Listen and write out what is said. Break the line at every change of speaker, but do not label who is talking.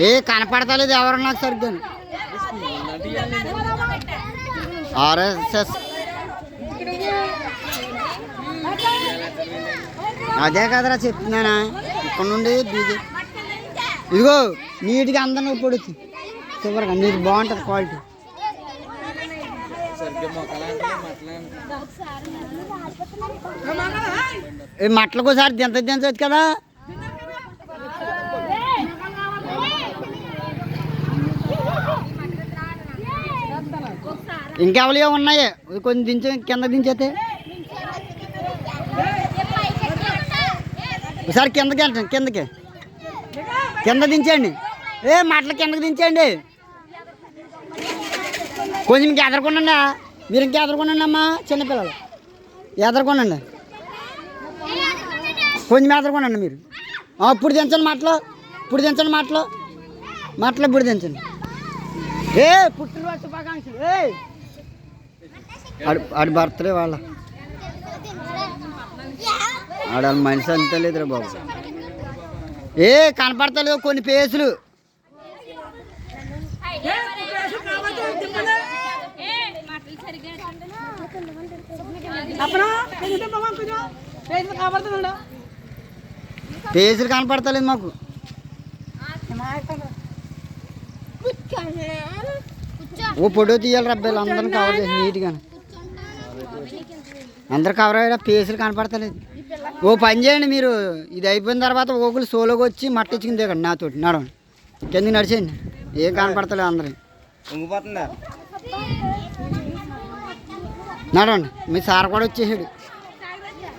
ఏ
కనపడతలేదు ఎవరు నాకు సరిగ్గా. ఆర్ఎస్ఎస్ అదే కదరా చెప్తున్నానా? ఇక్కడ నుండి ఇదిగో నీటికి అందరిని పడుతుంది సూపర్గా నీకు బాగుంటుంది క్వాలిటీ.
సరిగ్గా మొక్కలాంటి
ఈ మట్టలకు ఒకసారి దింత దించవచ్చు కదా? ఇంకెవలియో ఉన్నాయి. కొంచెం దించ కింద దించేతే. ఒకసారి కిందకి వెళ్ళండి కిందకి. కింద దించండి ఏ మట్టలు కిందకి దించండి కొంచెం ఇంకా ఎదరకుండా మీరు ఇంకా ఎదరకుండా అమ్మా చిన్నపిల్లలు. ఎదరకుండా కొంచెం ఎదరకుండా మీరు. ఆ, ఇప్పుడు దించండి మాటలు. ఇప్పుడు దించండి మాటలు. మాటలు ఇప్పుడు దించండి. ఏ పుట్టినరోజు శుభాకాంక్షలు. ఏ. ఆడి బర్త్డే వాళ్ళ. ఆడ మనిషి అంతే లేదురా బాబు. ఏ కనపడతలేవు కొన్ని పేసులు. పేసులు కనపడతలేదు మాకు. ఓ ఫోటో తీయాలి రబ్బాయిలు అందరిని కవర్ చేసి నీట్గా అందరు కవర్ అయ్యా పేసులు కనపడతలేదు. ఓ పని చేయండి మీరు. ఇది అయిపోయిన తర్వాత ఒకరు సోలోకి వచ్చి మట్టించుకుని దిగండి నాతోటి. నడవండి. కిందకి నడిచేయండి. ఏం కనపడతలేదు అందరికి.
ఉంగిపోతుందా?
నడవండి. మీ సార్ కూడా వచ్చేసాడు.